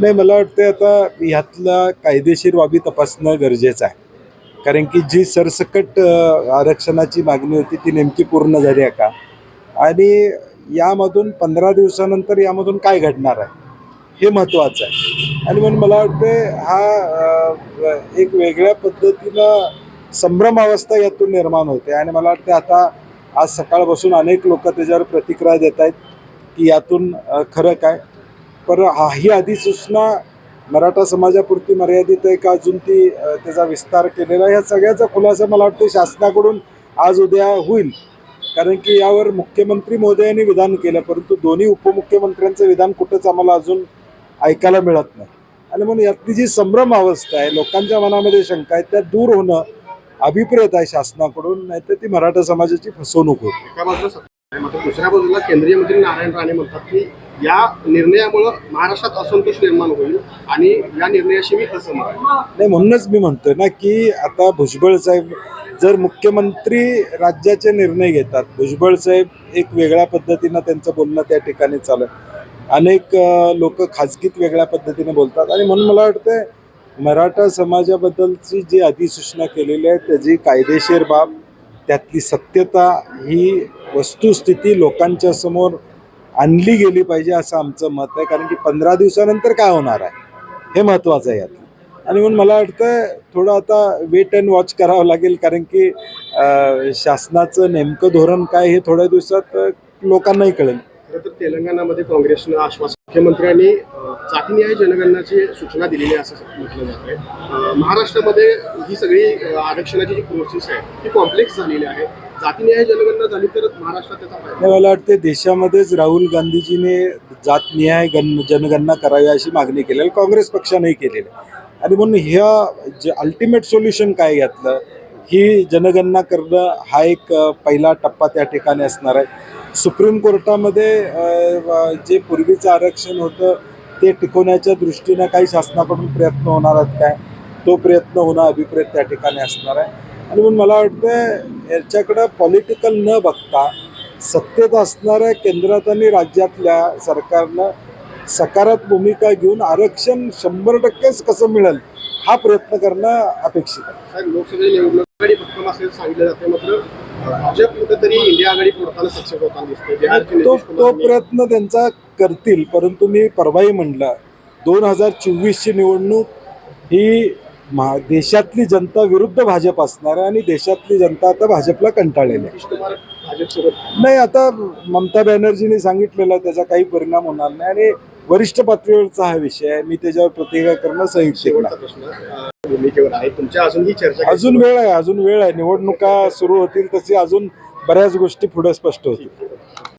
नाही. मला वाटतं आता ह्यातला कायदेशीर बाबी तपासणं गरजेचं आहे. कारण की जी सरसकट आरक्षणाची मागणी होती ती नेमकी पूर्ण झाली आहे का? आणि यामधून पंधरा दिवसानंतर यामधून काय घडणार आहे? हे महत्त्वाचं आहे. आणि म्हणून मला वाटतं हा एक वेगळ्या पद्धतीनं संभ्रमावस्था यातून निर्माण होते. आणि मला वाटतं आता आज सकाळपासून अनेक लोक त्याच्यावर प्रतिक्रिया देत आहेत की यातून खरं काय? पर हा ही अधिसूचना मराठा समाजापुरती मर्यादित आहे का अजून ती त्याचा विस्तार केलेला या ह्या सगळ्याचा खुलासा मला वाटतं शासनाकडून आज उद्या होईल. कारण की यावर मुख्यमंत्री मोदयांनी विधान केलं परंतु दोन्ही उपमुख्यमंत्र्यांचं विधान कुठंच आम्हाला अजून ऐकायला मिळत नाही. आणि म्हणून यातली जी संभ्रम अवस्था आहे लोकांच्या मनामध्ये शंका आहे त्या दूर होणं अभिप्रेत आहे शासनाकडून नाहीतर ती मराठा समाजाची फसवणूक होती. एका बाजूला सत्ता आहे, मात्र दुसऱ्या बाजूला केंद्रीय मंत्री नारायण राणे म्हणतात की या निर्णयामुळं महाराष्ट्रात असंतोष निर्माण होईल आणि या निर्णयाशी मी असहमत आहे. नाही म्हणूनच मी म्हणतोय ना की आता भुजबळ साहेब जर मुख्यमंत्री राज्याचे निर्णय घेतात भुजबळ साहेब एक वेगळ्या पद्धतीनं त्यांचं बोलणं त्या ठिकाणी चालू आहे. अनेक लोक खाजगीत वेगळ्या पद्धतीने बोलतात आणि म्हणून मला वाटतं मराठा समाजाबद्दलची जी अधिसूचना केलेली आहे त्याची कायदेशीर बाब त्यातली सत्यता ही वस्तुस्थिती लोकांच्या समोर आणली गेली पाहिजे असं आमचं मत आहे. कारण की पंधरा दिवसानंतर काय होणार आहे? हे महत्त्वाचं आहे यात आणि म्हणून मला वाटतं थोडं आता वेट अँड वॉच करावं लागेल. कारण की शासनाचं नेमकं धोरण काय हे थोड्या दिवसात लोकांनाही कळेल. तर तेलंगणामध्ये काँग्रेसनं आश्वासन मुख्यमंत्र्यांनी जातीनिहाय जनगणनाची सूचना दिलेली असं म्हटलं जात आहे महाराष्ट्रामध्ये ही सगळी आरक्षणाची जी प्रोसेस आहे ती कॉम्प्लेक्स झालेली आहे जातीनिहाय जनगणना झाली तर महाराष्ट्रात त्याचा फायदा मला वाटते देशामध्येच राहुल गांधीजीने जातनिहाय गण जनगणना करावी अशी मागणी केलेली आहे. काँग्रेस पक्षानेही केलेली आहे. आणि म्हणून ह्या जे अल्टिमेट सोल्युशन काय घातलं ही जनगणना करणं हा एक पहिला टप्पा त्या ठिकाणी असणार आहे. सुप्रीम कोर्टामध्ये जे पूर्वीचं आरक्षण होतं ते टिकवण्याच्या दृष्टीनं काही शासनाकडून प्रयत्न होणार आहेत काय? तो प्रयत्न होणं अभिप्रेत त्या ठिकाणी असणार आहे. आणि म्हणून मला वाटतं याच्याकडं पॉलिटिकल न बघता सत्तेत असणाऱ्या केंद्रात आणि राज्यातल्या सरकारनं सकारात्मक भूमिका घेऊन आरक्षण शंभर टक्केच कसं मिळेल हा प्रयत्न करणं अपेक्षित आहे. आघाडी भक्कम असल्याचं सांगितलं जाते मात्र भाजप कुठेतरी इंडिया आघाडी फोडताना सक्षम होताना दिसते तो प्रयत्न त्यांचा करतील परंतु मी परवाही म्हटलं दोन हजार चोवीसची निवडणूक ही महा देशातली जनता विरुद्ध भाजप असणार आहे आणि देशातली जनता आता भाजपला कंटाळलेली आहे. नाही आता ममता बॅनर्जीने सांगितलेलं त्याचा काही परिणाम होणार नाही आणि वरिष्ठ पातळीवरचा हा विषय आहे. मी त्याच्यावर प्रतिक्रिया करणं संयुक्त भूमिकेवर आहे. तुमच्या अजून ही चर्चा अजून वेळ आहे अजून वेळ आहे. निवडणुका सुरू होतील तशी अजून बऱ्याच गोष्टी पुढे स्पष्ट होतील.